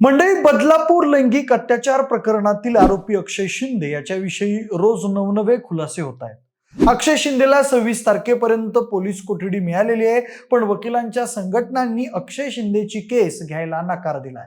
मंडळी बदलापूर लैंगिक अत्याचार प्रकरणातील आरोपी अक्षय शिंदे याच्याविषयी रोज नवनवे खुलासे होत आहेत. अक्षय शिंदेला सव्वीस तारखेपर्यंत पोलीस कोठडी मिळालेली आहे पण वकिलांच्या संघटनांनी अक्षय शिंदेची केस घ्यायला नकार दिलाय.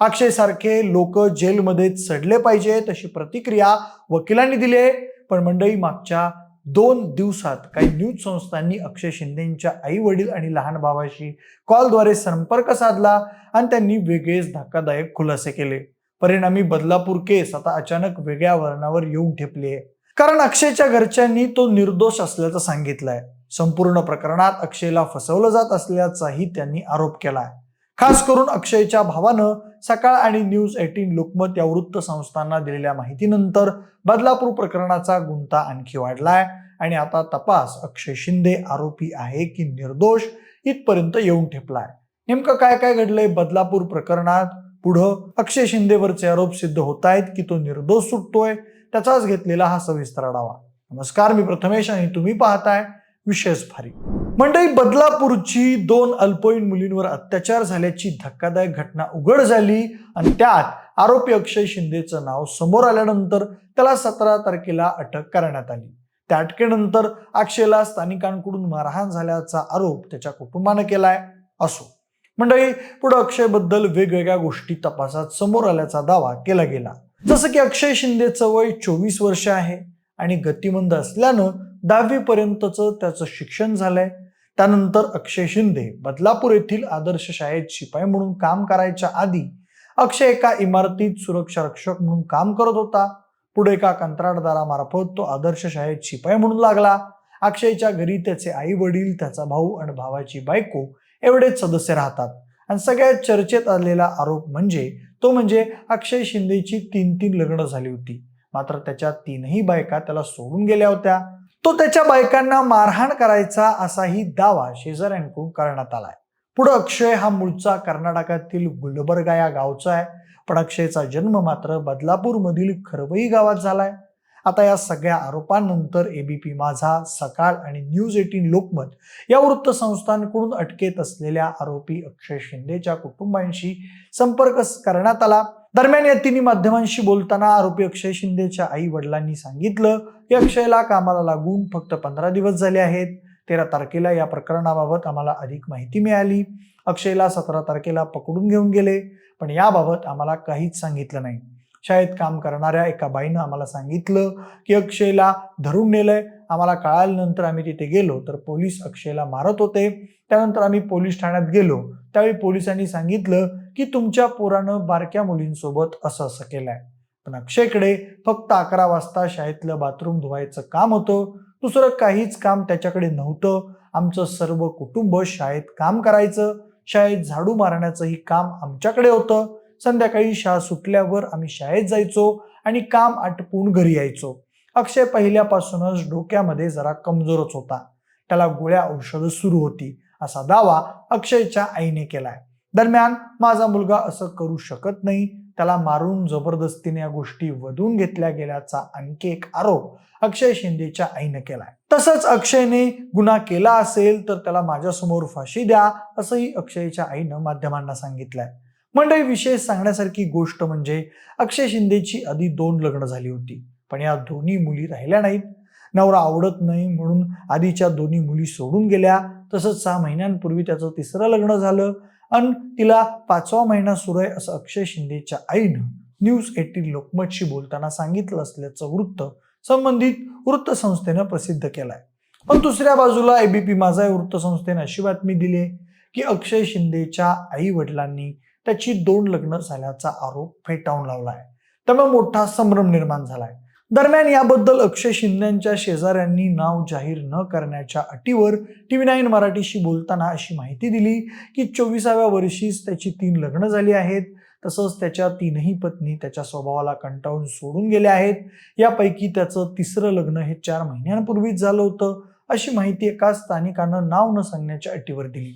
अक्षय सारखे लोक जेलमध्ये सडले पाहिजेत अशी प्रतिक्रिया वकिलांनी दिली आहे पण मंडळी मागच्या दोन दिवसात काही न्यूज संस्थांनी अक्षय शिंदेच्या आई वडील आणि लहान भावाशी कॉलद्वारे संपर्क साधला आणि त्यांनी वेगळेच धक्कादायक खुलासे केले. परिणामी बदलापूर केस आता अचानक वेगळ्या वळणावर येऊन ठेपली आहे. कारण अक्षयच्या घरच्यांनी तो निर्दोष असल्याचं सांगितलंय. संपूर्ण प्रकरणात अक्षयला फसवलं जात असल्याचाही त्यांनी आरोप केलाय. खास करून अक्षयच्या भावानं सकाळ आणि न्यूज एटीन लोकमत या वृत्त संस्थांना दिलेल्या माहितीनंतर बदलापूर प्रकरणाचा गुंता आणखी वाढलाय. आणि आता तपास अक्षय शिंदे आरोपी आहे की निर्दोष इथपर्यंत येऊन ठेपलाय. नेमकं काय काय घडलंय बदलापूर प्रकरणात? पुढं अक्षय शिंदेवरचे आरोप सिद्ध होत आहेत की तो निर्दोष सुटतोय? त्याचाच घेतलेला हा सविस्तर आढावा. नमस्कार मी प्रथमेश आणि तुम्ही पाहताय विशेष भारी मंडई बदलापूरची दोन अल्पवयीन मुलींवर अत्याचार झाल्याची धक्कादायक घटना उघड झाली आणि त्यात आरोपी अक्षय शिंदेचं नाव समोर आल्यानंतर त्याला सतरा तारखेला अटक करण्यात आली. त्या अटकेनंतर अक्षयला स्थानिकांकडून मारहाण झाल्याचा आरोप त्याच्या कुटुंबानं केलाय असो. मंडळी पुढे अक्षयबद्दल वेगवेगळ्या गोष्टी तपासात समोर आल्याचा दावा केला गेला. जसं की अक्षय शिंदेचं वय चोवीस वर्ष आहे आणि गतिमंद असल्यानं दहावीपर्यंतचं त्याचं शिक्षण झालंय. त्यानंतर अक्षय शिंदे बदलापूर येथील आदर्श शाळेत शिपाई म्हणून काम करायच्या आधी अक्षय एका इमारतीत सुरक्षा रक्षक म्हणून काम करत होता. पुढे एका कंत्राटदारामार्फत तो आदर्श शाळेत शिपाई म्हणून लागला. अक्षयच्या घरी त्याचे आई वडील त्याचा भाऊ आणि भावाची बायको एवढेच सदस्य राहतात. आणि सगळ्यात चर्चेत आलेला आरोप म्हणजे तो म्हणजे अक्षय शिंदेची तीन तीन लग्न झाली होती. मात्र त्याच्या तीनही बायका त्याला सोडून गेल्या होत्या. तो त्याच्या बायकांना मारहाण करायचा असाही दावा शेजाऱ्यांकडून करण्यात आलाय. पुढे अक्षय हा मूळचा कर्नाटकातील गुलबर्गा या गावचा आहे. पण अक्षयचा जन्म मात्र बदलापूरमधील खरवई गावात झालाय. आता या सगळ्या आरोपांनंतर एबीपी माझा सकाळ आणि न्यूज एटीन लोकमत या वृत्तसंस्थांकडून अटकेत असलेल्या आरोपी अक्षय शिंदेच्या कुटुंबांशी संपर्क करण्यात आला. दरम्यान या तिन्ही माध्यमांशी बोलताना आरोपी अक्षय शिंदेच्या आई वडिलांनी सांगितलं की अक्षयला कामाला लागून फक्त पंधरा दिवस झाले आहेत. तेरा तारखेला या प्रकरणाबाबत आम्हाला अधिक माहिती मिळाली. अक्षयला सतरा तारखेला पकडून घेऊन गेले पण याबाबत आम्हाला काहीच सांगितलं नाही. शाळेत काम करणाऱ्या एका बाईनं आम्हाला सांगितलं की अक्षयला धरून नेलंय. आम्हाला कळाल्यानंतर आम्ही तिथे गेलो तर पोलीस अक्षयला मारत होते. त्यानंतर आम्ही पोलीस ठाण्यात गेलो. त्यावेळी पोलिसांनी सांगितलं की तुमच्या पोरानं बारक्या मुलींसोबत असं असं केलंय. पण अक्षयकडे फक्त अकरा वाजता शाळेतलं बाथरूम धुवायचं काम होतं. दुसरं काहीच काम त्याच्याकडे नव्हतं. आमचं सर्व कुटुंब शाळेत काम करायचं. शाळेत झाडू मारण्याचंही काम आमच्याकडे होतं. संध्याकाळी शाळा सुटल्यावर आम्ही शाळेत जायचो आणि काम आटपून घरी यायचो. अक्षय पहिल्यापासूनच डोक्यामध्ये जरा कमजोरच होता. त्याला गोळ्या औषधं सुरू होती. असा दावा अक्षयच्या आईने केलाय. दरम्यान माझा मुलगा असं करू शकत नाही. त्याला मारून जबरदस्तीने या गोष्टी वधून घेतल्या गेल्याचा आणखी एक आरोप अक्षय शिंदेच्या आईने केलाय. तसंच अक्षयने गुन्हा केला असेल तर त्याला माझ्यासमोर फाशी द्या असंही अक्षयच्या आईनं माध्यमांना सांगितलंय. मंडळी विशेष सांगण्यासारखी गोष्ट म्हणजे अक्षय शिंदेची आधी दोन लग्न झाली होती पण या दोन्ही मुली राहिल्या नाहीत. नवरा आवडत नाही म्हणून आधीच्या दोन्ही मुली सोडून गेल्या. तसंच सहा महिन्यांपूर्वी त्याचं तिसरं लग्न झालं. आणि तिला पाचवा महिना सुरू आहे असं अक्षय शिंदेच्या आईनं न्यूज एटीन लोकमतशी बोलताना सांगितलं असल्याचं वृत्त संबंधित वृत्तसंस्थेनं प्रसिद्ध केलंय. पण दुसऱ्या बाजूला एबीपी माझा या वृत्तसंस्थेनं अशी बातमी दिली की अक्षय शिंदेच्या आई वडिलांनी त्याची दोन लग्न झाल्याचा आरोप फेटाळून लावलाय. त्यामुळे मोठा संभ्रम निर्माण झालाय. दरम्यान याबद्दल अक्षय शिंदेच्या शेजाऱ्यांनी नाव जाहीर न करण्याच्या अटीवर टी व्ही नाईन मराठीशी बोलताना अशी माहिती दिली की चोवीसाव्या वर्षीच त्याची तीन लग्न झाली आहेत. तसंच त्याच्या तीनही पत्नी त्याच्या स्वभावाला कंटाळून सोडून गेल्या आहेत. यापैकी त्याचं तिसरं लग्न हे चार महिन्यांपूर्वीच झालं होतं. अशी माहिती एका स्थानिकानं नाव न सांगण्याच्या अटीवर दिली.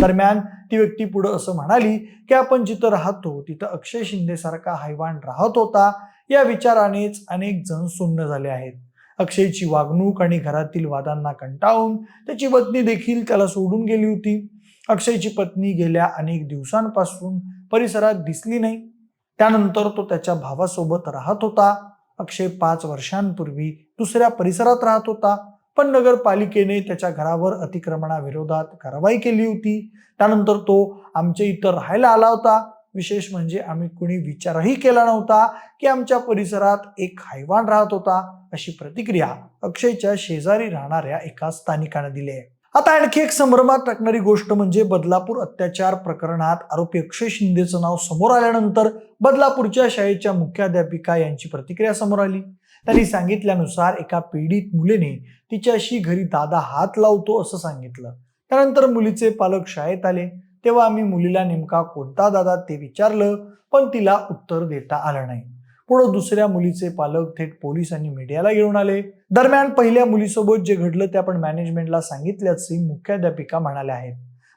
दरम्यान ती व्यक्ती पुढे असं म्हणाली की आपण जिथं राहतो तिथं अक्षय शिंदे सारखा हैवान राहत होता. या विचारानेच अनेक जण सुन्न झाले आहेत. अक्षयची वागणूक आणि घरातील वादांना कंटाळून त्याची पत्नी देखील त्याला सोडून गेली होती. अक्षयची पत्नी गेल्या अनेक दिवसांपासून परिसरात दिसली नाही. त्यानंतर तो त्याच्या भावासोबत राहत होता. अक्षय पाच वर्षांपूर्वी दुसऱ्या परिसरात राहत होता. पण नगरपालिकेने त्याच्या घरावर अतिक्रमणाविरोधात कारवाई केली होती. त्यानंतर तो आमच्या इथं राहायला आला होता. विशेष म्हणजे आम्ही कुणी विचारही केला नव्हता की आमच्या परिसरात एक हैवान राहत होता अशी प्रतिक्रिया अक्षयच्या शेजारी राहणाऱ्या एका स्थानिकाने दिली आहे. आता आणखी एक संभ्रमात टाकणारी गोष्ट म्हणजे बदलापूर अत्याचार प्रकरणात आरोपी अक्षय शिंदेचं नाव समोर आल्यानंतर बदलापूरच्या शाळेच्या मुख्याध्यापिका यांची प्रतिक्रिया समोर आली. त्यांनी सांगितल्यानुसार एका पीडित मुलीने तिच्याशी घरी दादा हात लावतो असं सांगितलं. त्यानंतर मुलीचे पालक शाळेत आले. तेव्हा आम्ही मुलीला नेमका कोणता दादा ते विचारलं पण तिला उत्तर देता आलं नाही. पुढं दुसऱ्या मुलीचे पालक थेट पोलीस आणि मीडियाला घेऊन आले. दरम्यान पहिल्या मुलीसोबत जे घडलं ते आपण मॅनेजमेंटला सांगितल्याचे मुख्याध्यापिका म्हणाल्या आहेत.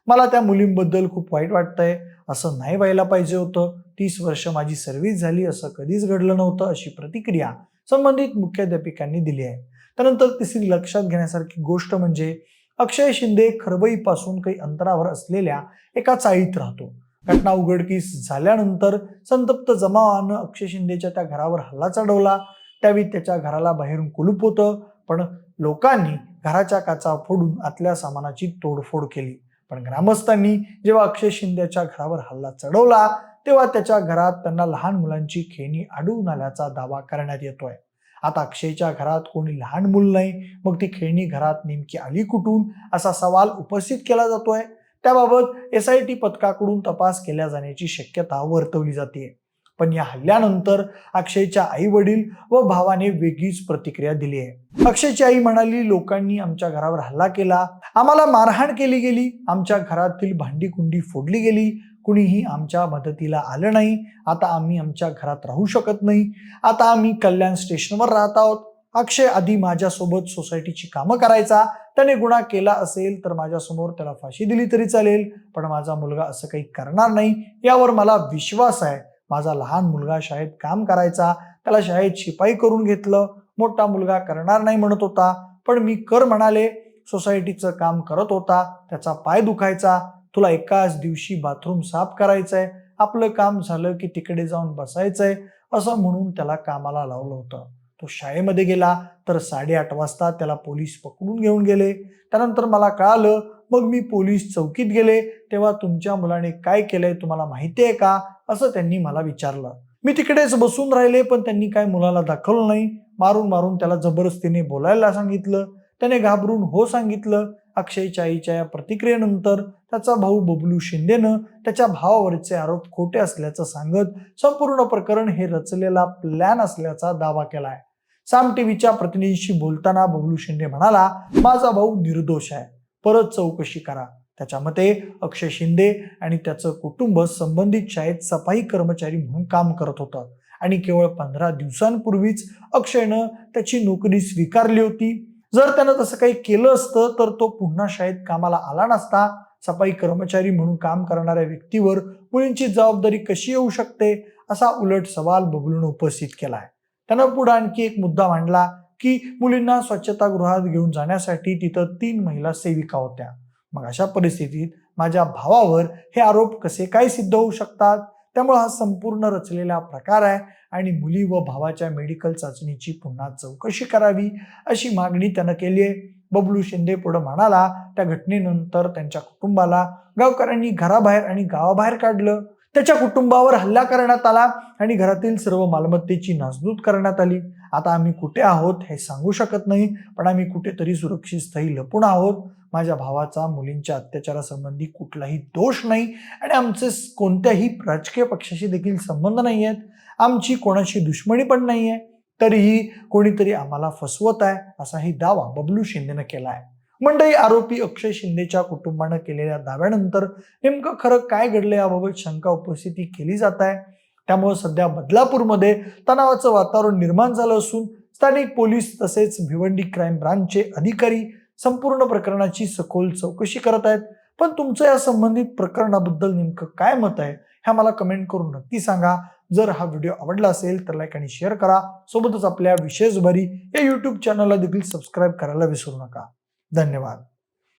मला त्या मुलींबद्दल खूप वाईट वाटतंय असं नाही व्हायला पाहिजे होतं. तीस वर्ष माझी सर्व्हिस झाली असं कधीच घडलं नव्हतं अशी प्रतिक्रिया संबंधित मुख्याध्यापिकांनी दिली आहे. त्यानंतर तिसरी लक्षात घेण्यासारखी गोष्ट म्हणजे अक्षय शिंदे खरबईपासून काही अंतरावर असलेल्या एका चाळीत राहतो. घटना उघडकीस झाल्यानंतर संतप्त जमावानं अक्षय शिंदेच्या त्या घरावर हल्ला चढवला. त्यावेळी त्याच्या घराला बाहेरून कुलूप होतं पण लोकांनी घराच्या काचा फोडून आतल्या सामानाची तोडफोड केली. पण ग्रामस्थांनी जेव्हा अक्षय शिंदेच्या घरावर हल्ला चढवला तेव्हा त्याच्या घरात त्यांना लहान मुलांची खेळणी आढळून आल्याचा दावा करण्यात येतोय. आता अक्षयच्या घरात कोणी लहान मूल नाही. मग ती खेळणी घरात नेमकी आली कुठून? असा सवाल उपस्थित केला जातोय. त्याबाबत एस आय टी पथकाकडून तपास केल्या जाण्याची शक्यता वर्तवली जाते. पण या हल्ल्यानंतर अक्षयच्या आई वडील व भावाने वेगळीच प्रतिक्रिया दिली आहे. अक्षयची आई म्हणाली लोकांनी आमच्या घरावर हल्ला केला. आम्हाला मारहाण केली गेली. आमच्या घरातील भांडी कुंडी फोडली गेली. कुणीही आमच्या मदतीला आलं नाही. आता आम्ही आमच्या घरात राहू शकत नाही. आता आम्ही कल्याण स्टेशनवर राहत आहोत. अक्षय आधी माझ्यासोबत सोसायटीची कामं करायचा. त्याने गुन्हा केला असेल तर माझ्यासमोर त्याला फाशी दिली तरी चालेल. पण माझा मुलगा असं काही करणार नाही यावर मला विश्वास आहे. माझा लहान मुलगा शाळेत काम करायचा. त्याला शाळेत शिपाई करून घेतलं. मोठा मुलगा करणार नाही म्हणत होता. पण मी कर म्हणाले. सोसायटीचं काम करत होता. त्याचा पाय दुखायचा. तुला एकाच दिवशी बाथरूम साफ करायचं आहे आपलं काम झालं की तिकडे जाऊन बसायचं आहे असं म्हणून त्याला कामाला लावलं होतं. तो शाळेमध्ये गेला तर साडेआठ वाजता त्याला पोलीस पकडून घेऊन गेले. त्यानंतर मला कळालं मग मी पोलीस चौकीत गेले. तेव्हा तुमच्या मुलाने काय केलंय तुम्हाला माहिती आहे का? असं त्यांनी मला विचारलं. मी तिकडेच बसून राहिले पण त्यांनी काय मुलाला दाखवलं नाही. मारून मारून त्याला जबरदस्तीने बोलायला सांगितलं. त्याने घाबरून हो सांगितलं. अक्षयच्या आईच्या या प्रतिक्रियेनंतर त्याचा भाऊ बबलू शिंदेनं त्याच्या भावावरचे आरोप खोटे असल्याचं सांगत संपूर्ण प्रकरण हे रचलेला प्लॅन असल्याचा दावा केला आहे साम टीव्हीच्या प्रतिनिधीशी बोलताना बबलू शिंदे म्हणाला माझा भाऊ निर्दोष आहे. परत चौकशी करा. त्याच्या मते अक्षय शिंदे आणि त्याचं कुटुंब संबंधित शाळेत सफाई कर्मचारी म्हणून काम करत होतं. आणि केवळ पंधरा दिवसांपूर्वीच अक्षयनं त्याची नोकरी स्वीकारली होती. जर त्यानं तसं काही केलं असतं तर तो पुन्हा शाळेत कामाला आला नसता. सफाई कर्मचारी म्हणून काम करणाऱ्या व्यक्तीवर मुलींची जबाबदारी कशी येऊ शकते असा उलट सवाल बबलून उपस्थित केलाय. त्यानं पुढे आणखी एक मुद्दा मांडला की मुलींना स्वच्छतागृहात घेऊन जाण्यासाठी तिथं तीन महिला सेविका होत्या. मग अशा परिस्थितीत माझ्या भावावर हे आरोप कसे काय सिद्ध होऊ शकतात? त्यामुळे हा संपूर्ण रचलेला प्रकार आहे आणि मुली व भावाच्या मेडिकल चाचणीची पुन्हा चौकशी करावी अशी मागणी त्यानं केली आहे. बबलू शिंदे पुढे म्हणाला त्या घटनेनंतर त्यांच्या कुटुंबाला गावकऱ्यांनी घराबाहेर आणि गावाबाहेर काढलं. त्याच्या कुटुंबावर हल्ला करण्यात आला आणि घरातील सर्व मालमत्तेची नासधूत करण्यात आली. आता आम्ही कुठे आहोत हे सांगू शकत नाही पण आम्ही कुठेतरी सुरक्षित स्थळी लपून आहोत. माझ्या भावाचा मुलींच्या अत्याचारासंबंधी कुठलाही दोष नाही आणि आमचे कोणत्याही राजकीय पक्षाशी देखील संबंध नाही आहेत. आमची कोणाशी दुश्मनी पण नाही आहे. तरीही कोणीतरी आम्हाला फसवत आहे असाही दावा बबलू शिंदेनं केला आहे. मंडळी आरोपी अक्षय शिंदेच्या कुटुंबानं केलेल्या दाव्यानंतर नेमकं खरं काय घडलं याबाबत शंका उपस्थिती केली जात आहे. त्यामुळे सध्या बदलापूरमध्ये तणावाचं वातावरण निर्माण झालं असून स्थानिक पोलीस तसेच भिवंडी क्राईम ब्रांचचे अधिकारी संपूर्ण प्रकरणाची सखोल चौकशी करत आहेत. पण तुमचं या संबंधित प्रकरणाबद्दल नेमकं काय मत आहे ह्या मला कमेंट करून नक्की सांगा. जर हा व्हिडिओ आवडला असेल तर लाईक आणि शेअर करा. सोबतच आपल्या विशेष भरी या यूट्यूब चॅनलला देखील सबस्क्राईब करायला विसरू नका. धन्यवाद.